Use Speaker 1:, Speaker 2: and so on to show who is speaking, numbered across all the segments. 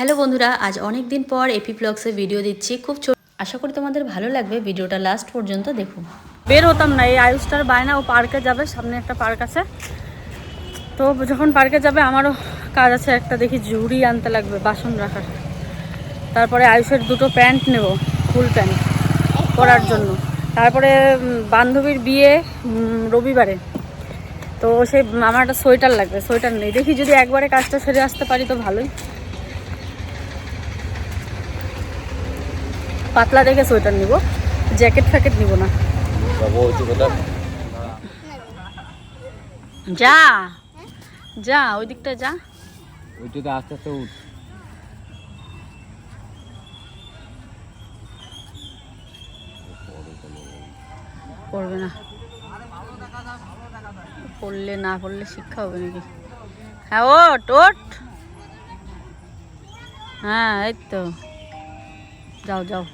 Speaker 1: Hello বন্ধুরা আজ অনেক দিন পর এপি ব্লগসে ভিডিও দিচ্ছি। খুব ছোট আশা করি তোমাদের ভালো লাগবে ভিডিওটা লাস্ট পর্যন্ত দেখুন।
Speaker 2: বের হতাম না এই আয়ুষটার বায়না ও পার্কে যাবে সামনে একটা পার্ক আছে। তো যখন পার্কে যাবে আমারও কাজ আছে একটা দেখি ঝুড়ি আনতে লাগবে বাসন রাখার। তারপরে আয়ুষের দুটো প্যান্ট নেব ফুল প্যান্ট পরার জন্য। তারপরে বান্ধবীর বিয়ে রবিবারে। তো সেই আমার একটা সোয়েটার লাগবে সোয়েটার নেই। দেখি যদি একবারে কাজটা সেরে আসতে পারি তো ভালোই। পাতলা দেখে সোয়েটার নিব। জ্যাকেট ফ্যাকেট নিব না। যা যা ওই দিকটা যা।
Speaker 3: ওইটাতে আস্তে আস্তে উঠ।
Speaker 2: পড়বে না। পড়লে না পড়লে শিক্ষা হবে নাকি? হ্যাঁ ওট ওট হ্যাঁ এই তো। যাও যাও।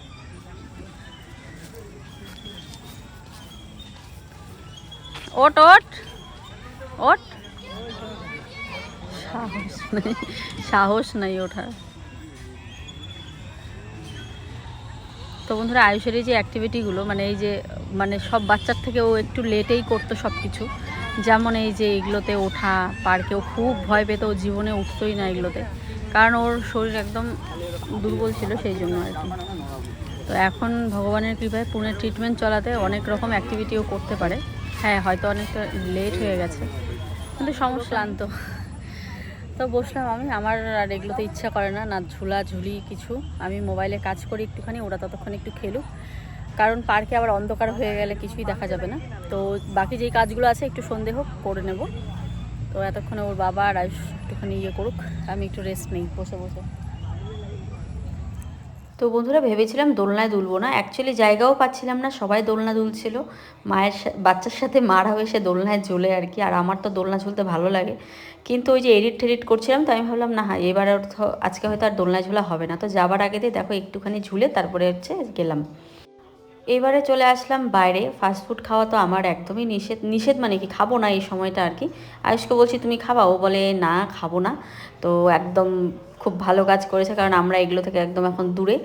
Speaker 2: ওট ওট। ওট। সাহস নেই, সাহস নাই ওঠার। তো বন্ধুরা, আয়ুষের এই যে অ্যাক্টিভিটিগুলো মানে এই যে মানে সব বাচ্চার থেকে ও একটু লেটেই করতো সব কিছু যেমন এই যে এগুলোতে ওঠা, পার্কে ও খুব ভয় পেত, ও জীবনে উঠতোই না এগুলোতে। কারণ ওর শরীর একদম দুর্বল ছিল সেই জন্য আর কি। তো এখন ভগবানের কৃপায় পুনে ট্রিটমেন্ট চলাতে অনেক রকম অ্যাক্টিভিটিও করতে পারে। হ্যাঁ হয়তো অনেকটা লেট হয়ে গেছে। কিন্তু সমস্যা ক্লান্ত। তো বসলাম আমি। আমার আর এগুলোতে ইচ্ছা করে না না ঝুলা ঝুলি কিছু। আমি মোবাইলে কাজ করি একটুখানি, ওরা ততক্ষণ একটু খেলুক। কারণ পার্কে আবার অন্ধকার হয়ে গেলে কিছুই দেখা যাবে না। তো বাকি যেই কাজগুলো আছে, একটু সন্ধে হোক, করে নেব। তো এতক্ষণে ওর বাবা আর আয়ুষ একটুখানি ইয়ে করুক। আমি একটু রেস্ট নেই, বসে বসে।
Speaker 1: তো বন্ধুরা ভেবেছিলাম দোলনায় দুলবো না। অ্যাকচুয়ালি জায়গাও পাচ্ছিলাম না, সবাই দোলনা দুলছিল। মায়ের বাচ্চার সাথে মারাও এসে দোলনায় ঝুলে আর কি, আর আমার তো দোলনা ঝুলতে ভালো লাগে। কিন্তু ওই যে এডিট টেডিট করছিলাম তো আমি ভাবলাম, না হ্যাঁ এবার আজকে হয়তো আর দোলনায় ঝোলা হবে না। তো যাবার আগে দিয়ে দেখো একটুখানি ঝুলে তারপরে হচ্ছে গেলাম। এবারে চলে আসলাম বাইরে। ফাস্টফুড খাওয়া তো আমার একদমই নিষেধ নিষেধ মানে কি? খাব না এই সময়টা আর কি। আয়ুষকে বলছি, তুমি খাবা? ও বলে, না, খাব না। তো একদম খুব ভালো কাজ করেছে, কারণ আমরা এগুলো থেকে একদম এখন দূরে।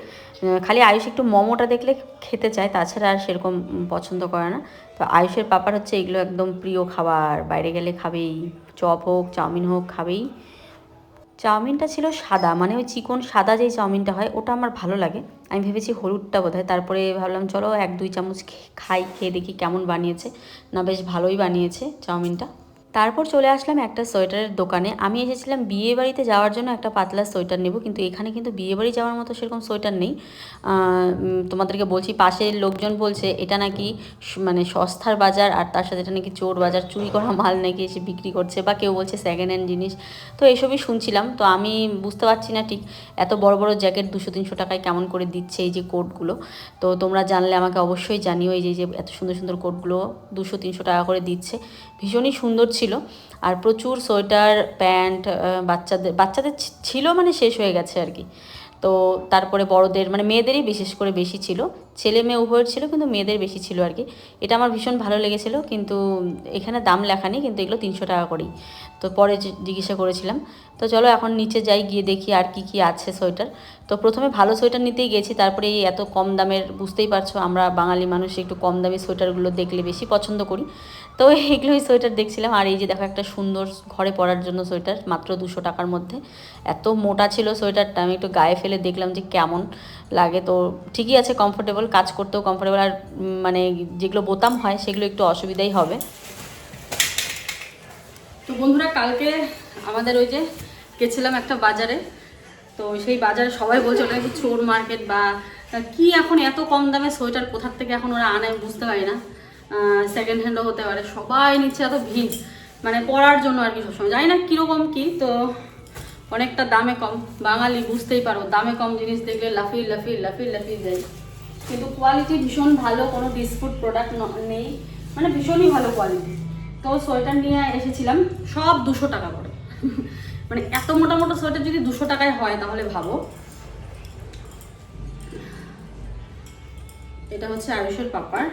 Speaker 1: খালি আয়ুষ একটু মোমোটা দেখলে খেতে চায়, তাছাড়া আর সেরকম পছন্দ করে না। তো আয়ুষের পাপার হচ্ছে এগুলো একদম প্রিয় খাবার। বাইরে গেলে খাবেই। চপ হোক, চাউমিন হোক, খাবেই। চাউমিনটা ছিল সাদা মানে ওই চিকন সাদা যেই চাউমিনটা হয়, ওটা আমার ভালো লাগে। আমি ভেবেছি হলুদটা বোধ তারপরে ভাবলাম চলো এক দুই চামচ খাই, খেয়ে দেখি কেমন বানিয়েছে। না, বেশ ভালোই বানিয়েছে চাউমিনটা। তারপর চলে আসলাম একটা সোয়েটারের দোকানে। আমি এসেছিলাম বিয়ে বাড়িতে যাওয়ার জন্য একটা পাতলা সোয়েটার নেব, কিন্তু এখানে কিন্তু বিয়ে বাড়ি যাওয়ার মতো সেরকম সোয়েটার নেই। তোমাদেরকে বলছি, পাশের লোকজন বলছে, এটা নাকি মানে সস্তার বাজার, আর তার সাথে এটা নাকি চোর বাজার, চুরি করা মাল নাকি এসে বিক্রি করছে, বা কেউ বলছে সেকেন্ড হ্যান্ড জিনিস। তো এসবই শুনছিলাম। তো আমি বুঝতে পারছি না ঠিক এত বড় বড় জ্যাকেট দুশো, তিনশো টাকায় কেমন করে দিচ্ছে এই যে কোটগুলো। তো তোমরা জানলে আমাকে অবশ্যই জানিও এই যে যে এত সুন্দর সুন্দর কোটগুলো দুশো, তিনশো টাকা করে দিচ্ছে। ভীষণই সুন্দর ছিল। আর প্রচুর সোয়েটার, প্যান্ট বাচ্চাদের বাচ্চাদের ছিল মানে শেষ হয়ে গেছে আর কি। তো তারপরে বড়দের মানে মেয়েদেরই বিশেষ করে বেশি ছিল। ছেলে মেয়ে উভয়ের ছিল, কিন্তু মেয়েদের বেশি ছিল আর কি। এটা আমার ভীষণ ভালো লেগেছিল, কিন্তু এখানে দাম লেখা নেই, কিন্তু এগুলো তিনশো টাকা করেই। তো পরে জিজ্ঞাসা করেছিলাম। তো চলো এখন নিচে যাই, গিয়ে দেখি আর কি কি আছে সোয়েটার। তো প্রথমে ভালো সোয়েটার নিতেই গেছি, তারপরে এই এত কম দামের, বুঝতেই পারছ আমরা বাঙালি মানুষ, একটু কম দামি সোয়েটারগুলো দেখলে বেশি পছন্দ করি। তো এইগুলোই সোয়েটার দেখছিলাম, আর এই যে দেখো একটা সুন্দর ঘরে পরার জন্য সোয়েটার, মাত্র দুশো টাকার মধ্যে। এত মোটা ছিল সোয়েটারটা, আমি একটু গায়ে ফেলে দেখলাম যে কেমন লাগে। তো ঠিকই আছে কমফোর্টেবল কাজ করতেও কমফোর্টেবল আর মানে যেগুলো বোতাম হয়, সেগুলো একটু অসুবিধাই হবে।
Speaker 2: তো বন্ধুরা, কালকে আমাদের ওই যে গেছিলাম একটা বাজারে তো সেই বাজারে সবাই বলছে ওটা নাকি চোর মার্কেট বা কি এখন এত কম দামে সোয়েটার কোথার থেকে এখন ওরা আনে বুঝতে পারি না। সেকেন্ড হ্যান্ডও হতে পারে। সবাই নিচ্ছে এত ভিড়। মানে পরার জন্য আর কি সবসময়। জানি না কীরকম কি, তো অনেকটা দামে কম। বাঙালি বুঝতেই পারো, দামে কম জিনিস দেখলে লাফিয়ে লাফিয়ে লাফিয়ে লাফিয়ে যায়। কিন্তু কোয়ালিটি ভীষণ ভালো, কোনো ডিসপুট প্রোডাক্ট নেই। মানে ভীষণই ভালো কোয়ালিটি তো সোয়েটার নিয়ে এসেছিলাম, সব দুশো টাকা করে। মানে এত মোটা মোটা সোয়েটার যদি দুশো টাকায় হয় তাহলে ভাবো। এটা হচ্ছে আয়ুষের পাপার।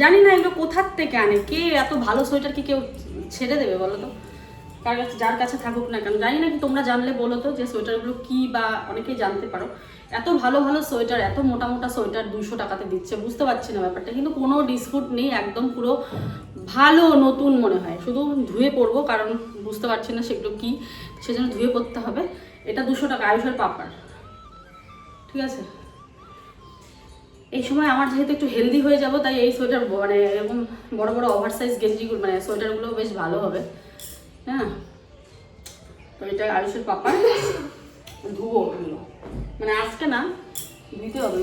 Speaker 2: জানি না এগুলো কোথার থেকে আনে, কে এত ভালো সোয়েটার কি কেউ ছেড়ে দেবে বলো তো? কার কাছে যার কাছে থাকুক না কেন, জানি না কি তোমরা জানলে বলো তো যে সোয়েটারগুলো কি বা অনেকেই জানতে পারো। এত ভালো ভালো সোয়েটার, এত মোটা মোটা সোয়েটার দুশো টাকাতে দিচ্ছে, বুঝতে পারছি না ব্যাপারটা। কিন্তু কোনো ডিসপুট নেই, একদম পুরো ভালো নতুন মনে হয়। শুধু ধুয়ে পরবো, কারণ বুঝতে পারছি না সেগুলো কি। সেজন্য ধুয়ে পরতে হবে। এটা দুশো টাকা, আয়ুষের পাপার ঠিক আছে? এই সময় আমার যেহেতু একটু হেলদি হয়ে যাব, তাই এই সোয়েটার মানে এরকম বড় বড় ওভার সাইজ গেঞ্জিগুলো মানে সোয়েটারগুলো বেশ ভালো হবে। হ্যাঁ? তো এটা আয়ুষের পাপার ধুবো এগুলো মানে আজকে না ধুইতে হবে।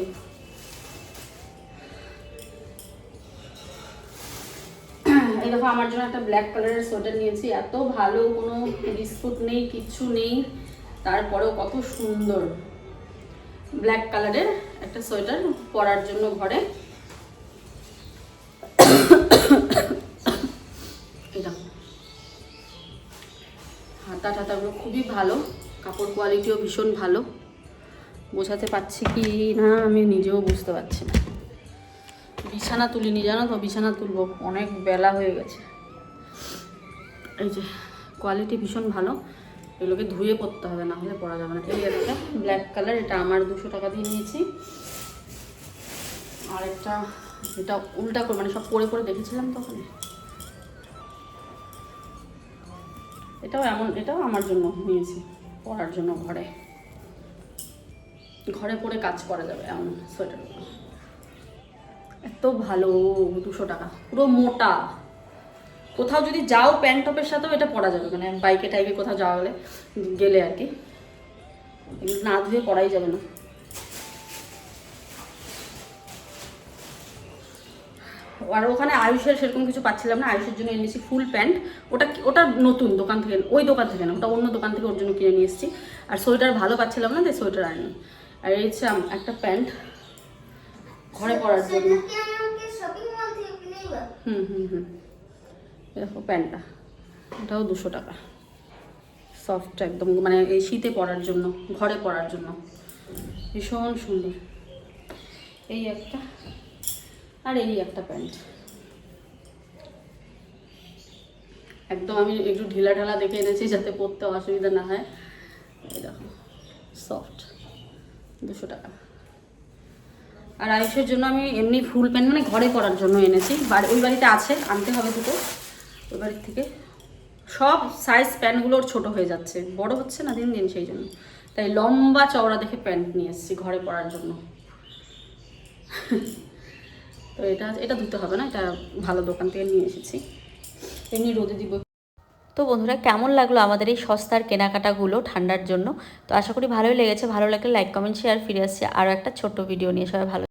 Speaker 2: এই দেখো, আমার জন্য একটা ব্ল্যাক কালারের সোয়েটার নিয়েছি। এত ভালো, কোনো বিস্কুট নেই, কিচ্ছু নেই। তারপরেও কত সুন্দর। ব্ল্যাক কালারের একটা সোয়েটার পরার জন্য ঘরে। হাতা টাতাগুলো খুবই ভালো। কাপড় কোয়ালিটিও ভীষণ ভালো। বোঝাতে পারছি কি না, আমি নিজেও বুঝতে পারছি না। বিছানা তুলিনি, জানো তো? বিছানা তুলবো। অনেক বেলা হয়ে গেছে। এই যে কোয়ালিটি ভীষণ ভালো। এগুলোকে ধুয়ে পরতে হবে, না হলে পরা যাবে না। এই একটা ব্ল্যাক কালার এটা আমার দুশো টাকা দিয়ে নিয়েছি। আর একটা, এটা উল্টা করে মানে সব পরে পরে দেখেছিলাম তখন এটাও এমন, এটাও আমার জন্য নিয়েছি পরার জন্য ঘরে। ঘরে পরে কাজ করা যাবে এমন সোয়েটারগুলো এত ভালো, দুশো টাকা, পুরো মোটা। কোথাও যদি যাও প্যান্ট টপের সাথেও এটা পরা যাবে মানে বাইকে টাইকে কোথাও যাওয়া হলে গেলে আর কি। না ধুয়ে পরাই যাবে না। আর ওখানে আয়ুষের সেরকম কিছু পাচ্ছিলাম না, আয়ুষের জন্য এনেছি ফুল প্যান্ট। ওটা ওটা নতুন দোকান থেকে, ওই দোকান থেকে না, ওটা অন্য দোকান থেকে ওর জন্য কিনে নিয়ে এসেছি। আর সোয়েটার ভালো পাচ্ছিলাম না, তাই সোয়েটার আনিনি আর এই হচ্ছে একটা প্যান্ট ঘরে পরার জন্য। হুম হুম হুম। দেখো প্যান্টটা এটাও দুশো টাকা। সফট একদম মানে এই শীতে পরার জন্য, ঘরে পরার জন্য। ভীষণ সুন্দর। এই একটা। আর এই একটা প্যান্ট। একদম আমি একটু ঢিলা ঢালা দেখে এনেছি যাতে পরতে অসুবিধা না হয়। এই দেখো সফট দুশো টাকা। আর আয়ুষের জন্য আমি এমনি ফুল প্যান্ট মানে ঘরে করার জন্য এনেছি। ওই বাড়িতে আছে, আনতে হবে দুটো। ওই বাড়ির থেকে। সব সাইজ প্যান্টগুলোর ছোট হয়ে যাচ্ছে। বড় হচ্ছে না দিন দিন সেই জন্য। তাই লম্বা চওড়া দেখে প্যান্ট নিয়ে এসেছি ঘরে পরার জন্য। তো এটা এটা ধুতে হবে না, এটা ভালো দোকান থেকে নিয়ে এসেছি। এমনি রোদে দিব।
Speaker 1: তো বন্ধুরা, কেমন লাগল আমাদের এই সস্তার কেনাকাটাগুলো ঠান্ডার জন্য? তো আশা করি ভালোই লেগেছে। ভালো লাগলে লাইক কমেন্ট শেয়ার ফিরে আসছে। আরও একটা ছোট্ট ভিডিও নিয়ে। সবাই ভালো